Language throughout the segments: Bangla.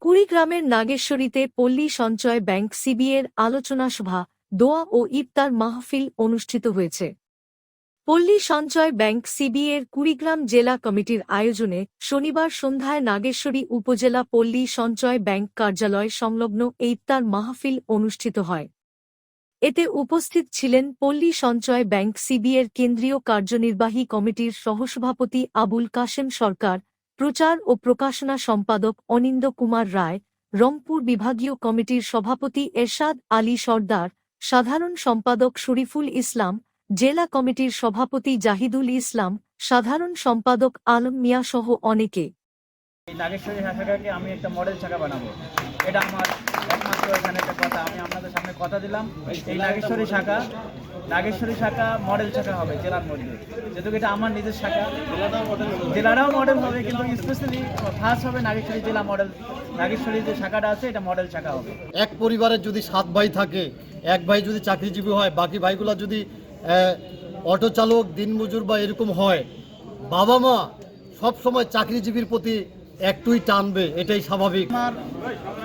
কুড়িগ্রামের নাগেশ্বরীতে পল্লী সঞ্চয় ব্যাংক সিবিএর আলোচনা সভা, দোয়া ও ইফতার মাহফিল অনুষ্ঠিত হয়েছে। পল্লী সঞ্চয় ব্যাংক সিবিএর কুড়িগ্রাম জেলা কমিটির আয়োজনে শনিবার সন্ধ্যায় নাগেশ্বরী উপজেলা পল্লী সঞ্চয় ব্যাংক কার্যালয় সংলগ্ন ইফতার মাহফিল অনুষ্ঠিত হয়। এতে উপস্থিত ছিলেন পল্লী সঞ্চয় ব্যাংক সিবিএর কেন্দ্রীয় কার্যনির্বাহী কমিটির সহসভাপতি আবুল কাশেম সরকার, প্রচার ও প্রকাশনা সম্পাদক অনিন্দ কুমার রায়, রংপুর বিভাগীয় কমিটির সভাপতি এরশাদ আলী সর্দার, সাধারণ সম্পাদক শরীফুল ইসলাম, জেলা কমিটির সভাপতি জাহিদুল ইসলাম, সাধারণ সম্পাদক আলম মিয়া সহ অনেকে। নাগেশ্বরী আমি একটা মডেল বানাবো। এটা আমার একমাত্র এখানে একটা আপনাদের সামনে কথা দিলাম। এই নাগেশ্বরী শাখা নাগেশ্বরী শাখা মডেল শাখা হবে জেলার মধ্যে। যেহেতু এটা আমার নিজের শাখা জেলারাও মডেল হবে, কিন্তু স্পেশালি ফার্স্ট হবে নাগেশ্বরী জেলা মডেল নাগেশ্বরী যে শাখাটা আছে, এটা মডেল শাখা হবে। এক পরিবারের যদি সাত ভাই থাকে, এক ভাই যদি চাকরিজীবী হয়, বাকি ভাইগুলো যদি অটো চালক, দিনমজুর বা এরকম হয়, বাবা মা সবসময় চাকরিজীবীর প্রতি একটুই টানবে এটাই স্বাভাবিক। আমার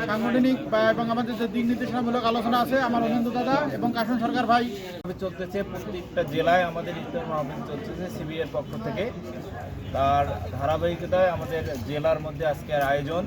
সাংগঠনিক বা এবং আমাদের যে দিক নির্দেশনামূলক আলোচনা আছে আমার অনন্ত দাদা এবং কাশন সরকার ভাই। আমি চলতেছে প্রত্যেকটা জেলায় আমাদের ইফতার মাহফিল চলতেছে সিবিএর পক্ষ থেকে। তার ধারাবাহিকতায় আমাদের জেলার মধ্যে আজকের আয়োজন।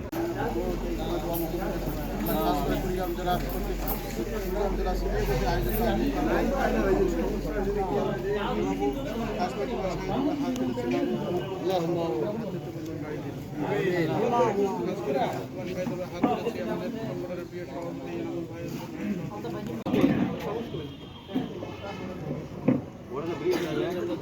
ওরা